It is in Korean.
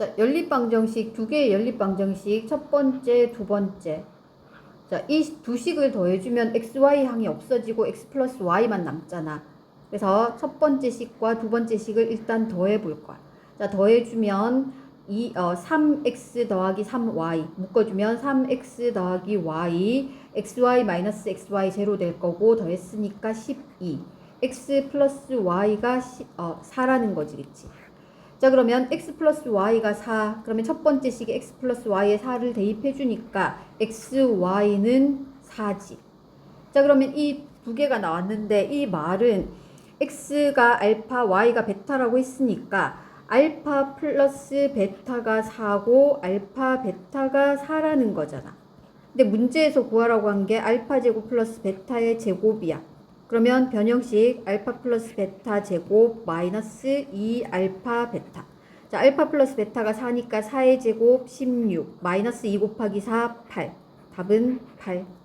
자, 연립방정식 두 개의 연립방정식 첫 번째, 두 번째. 자, 이 두 식을 더해주면 xy 항이 없어지고 x 플러스 y만 남잖아. 그래서 첫 번째 식과 두 번째 식을 일단 더해 볼 거야. 자, 더해주면 이 어, 3x 더하기 3y 묶어주면 3x 더하기 y xy 마이너스 xy 제로 될 거고 더했으니까 12 x 플러스 y가 시, 어, 4라는 거지 그치 자 그러면 x 플러스 y가 4 그러면 첫 번째 식에 x 플러스 y에 4를 대입해 주니까 x, y는 4지 자 그러면 이 두 개가 나왔는데 이 말은 x가 알파, y가 베타라고 했으니까 알파 플러스 베타가 4고 알파 베타가 4라는 거잖아. 근데 문제에서 구하라고 한 게 알파 제곱 플러스 베타의 제곱이야. 그러면 변형식 알파 플러스 베타 제곱 마이너스 2 알파 베타. 자, 알파 플러스 베타가 4니까 4의 제곱 16 마이너스 2 곱하기 4 8. 답은 8.